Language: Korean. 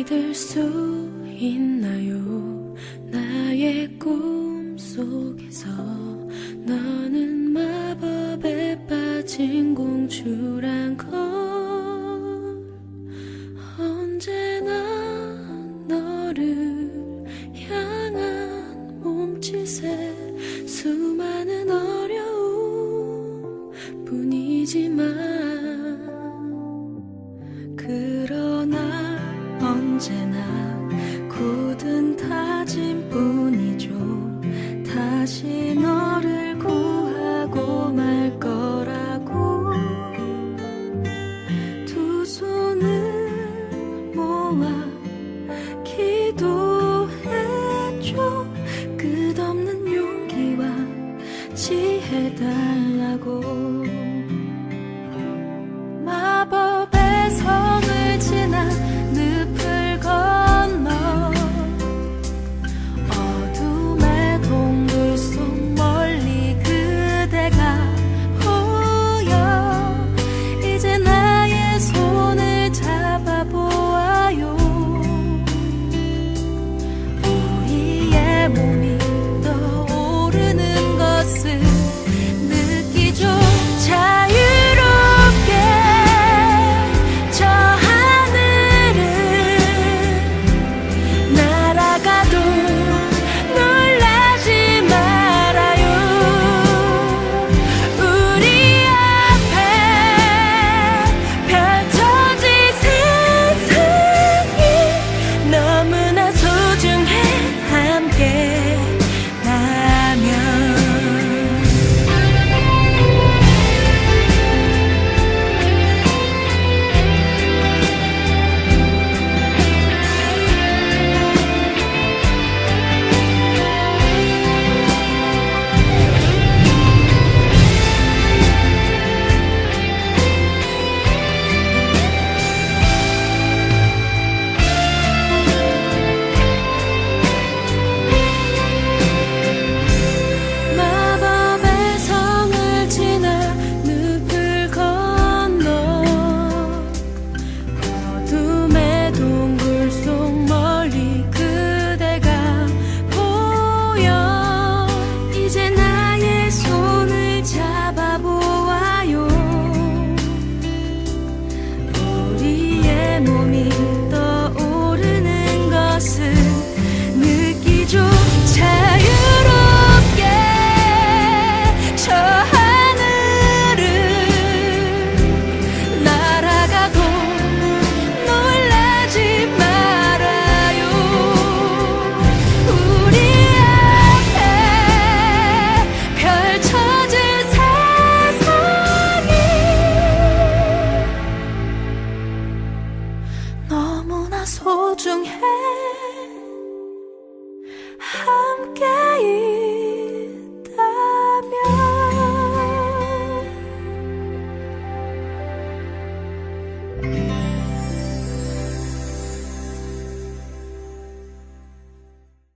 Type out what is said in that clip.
믿을 수 있나요? 나의 꿈 속에서 너는 마법에 빠진 공주란 걸 언제나 너를 향한 몸짓에 수많은 어려움 언제나 굳은 다짐뿐이죠. 다시 너를 구하고 말 거라고. 두 손을 모아 기도해줘. 끝없는 용기와 지혜 달라고. 重启